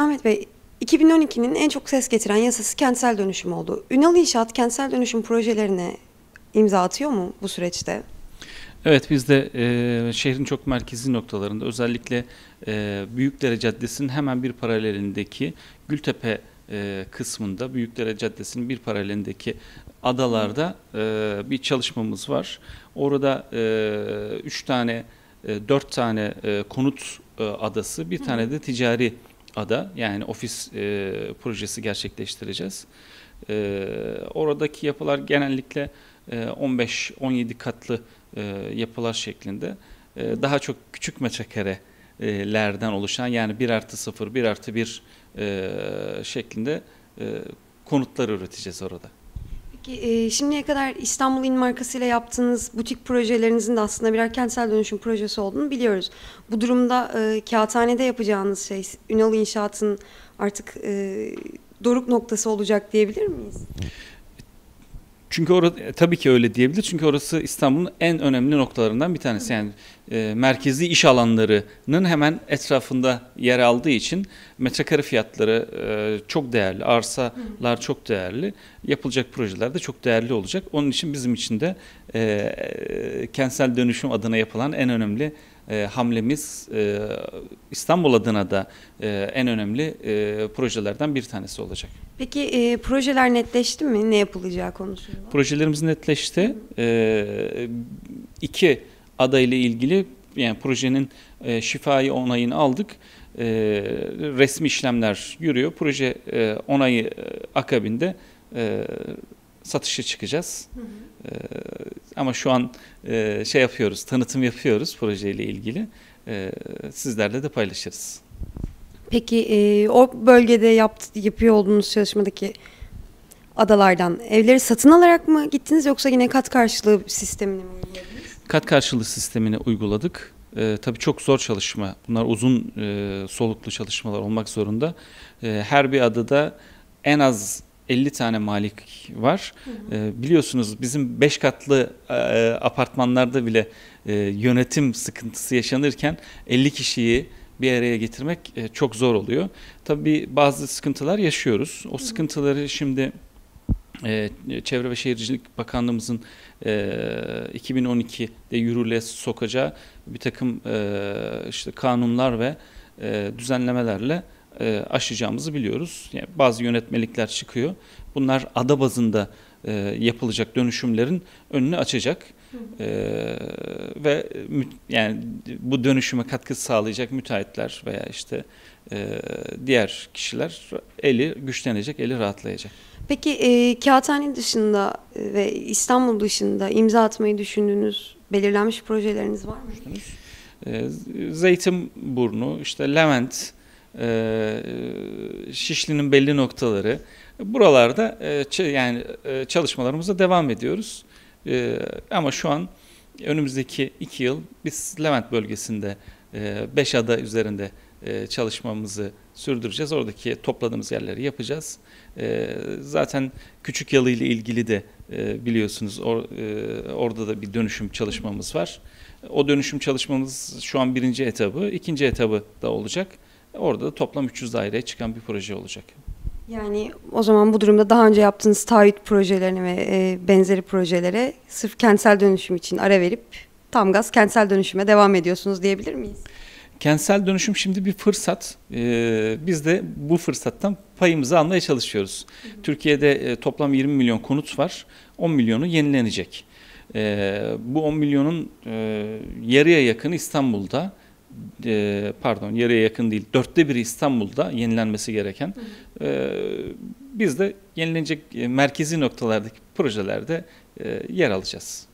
Ahmet Bey, 2012'nin en çok ses getiren yasası kentsel dönüşüm oldu. Ünal İnşaat kentsel dönüşüm projelerine imza atıyor mu bu süreçte? Evet biz de e, şehrin çok merkezi noktalarında özellikle e, Büyükdere Caddesi'nin hemen bir paralelindeki Gültepe e, kısmında Büyükdere Caddesi'nin bir paralelindeki adalarda e, bir çalışmamız var. Orada e, üç tane, e, dört tane e, konut e, adası, bir tane de ticari ada yani ofis e, projesi gerçekleştireceğiz. E, oradaki yapılar genellikle e, 15-17 katlı e, yapılar şeklinde e, daha çok küçük metrekarelerden oluşan yani 1 artı 0, 1 artı 1 e, şeklinde e, konutlar üreteceğiz orada. Peki e, şimdiye kadar İstanbul İl markasıyla yaptığınız butik projelerinizin de aslında birer kentsel dönüşüm projesi olduğunu biliyoruz. Bu durumda e, kağıthanede yapacağınız şey Ünal İnşaat'ın artık e, doruk noktası olacak diyebilir miyiz? Çünkü orada tabii ki öyle diyebilir. Çünkü orası İstanbul'un en önemli noktalarından bir tanesi. Yani e, merkezi iş alanlarının hemen etrafında yer aldığı için metrekare fiyatları e, çok değerli, arsalar çok değerli, yapılacak projeler de çok değerli olacak. Onun için bizim için de e, kentsel dönüşüm adına yapılan en önemli e, hamlemiz e, İstanbul adına da e, en önemli e, projelerden bir tanesi olacak. Peki e, projeler netleşti mi? Ne yapılacağı konusunda? Projelerimiz netleşti. E, iki adayla ilgili yani projenin e, şifai onayını aldık. E, resmi işlemler yürüyor. Proje e, onayı e, akabinde e, satışa çıkacağız. Hı hı. E, ama şu an e, şey yapıyoruz, tanıtım yapıyoruz projeyle ilgili. E, sizlerle de paylaşırız. Peki e, o bölgede yapt, yapıyor olduğunuz çalışmadaki adalardan evleri satın alarak mı gittiniz yoksa yine kat karşılığı sistemini mi uyguladınız? Kat karşılığı sistemini uyguladık. E, tabii çok zor çalışma. Bunlar uzun e, soluklu çalışmalar olmak zorunda. E, her bir adada en az 50 tane malik var. Hı hı. E, biliyorsunuz bizim 5 katlı e, apartmanlarda bile e, yönetim sıkıntısı yaşanırken 50 kişiyi bir araya getirmek e, çok zor oluyor. Tabii bazı sıkıntılar yaşıyoruz. O sıkıntıları şimdi e, Çevre ve Şehircilik Bakanlığımızın e, 2012'de yürürlüğe sokacağı bir takım e, işte kanunlar ve e, düzenlemelerle e, aşacağımızı biliyoruz. Yani bazı yönetmelikler çıkıyor. Bunlar ada bazında e, yapılacak dönüşümlerin önünü açacak. E, ve yani bu dönüşüme katkı sağlayacak müteahhitler veya işte e, diğer kişiler eli güçlenecek, eli rahatlayacak. Peki e, Kağıthane dışında ve İstanbul dışında imza atmayı düşündüğünüz belirlenmiş projeleriniz var mı? E, Zeytinburnu, işte Levent, e, Şişli'nin belli noktaları. Buralarda e, yani e, çalışmalarımıza devam ediyoruz. Ama şu an önümüzdeki iki yıl biz Levent bölgesinde beş ada üzerinde çalışmamızı sürdüreceğiz. Oradaki topladığımız yerleri yapacağız. Zaten Küçük Yalı ile ilgili de biliyorsunuz orada da bir dönüşüm çalışmamız var. O dönüşüm çalışmamız şu an birinci etabı, ikinci etabı da olacak. Orada da toplam 300 daireye çıkan bir proje olacak. Yani o zaman bu durumda daha önce yaptığınız taahhüt projelerine ve e, benzeri projelere sırf kentsel dönüşüm için ara verip tam gaz kentsel dönüşüme devam ediyorsunuz diyebilir miyiz? Kentsel dönüşüm şimdi bir fırsat. Ee, biz de bu fırsattan payımızı almaya çalışıyoruz. Hı hı. Türkiye'de e, toplam 20 milyon konut var. 10 milyonu yenilenecek. Ee, bu 10 milyonun e, yarıya yakını İstanbul'da e, pardon yarıya yakın değil dörtte biri İstanbul'da yenilenmesi gereken e, biz de yenilenecek e, merkezi noktalardaki projelerde e, yer alacağız.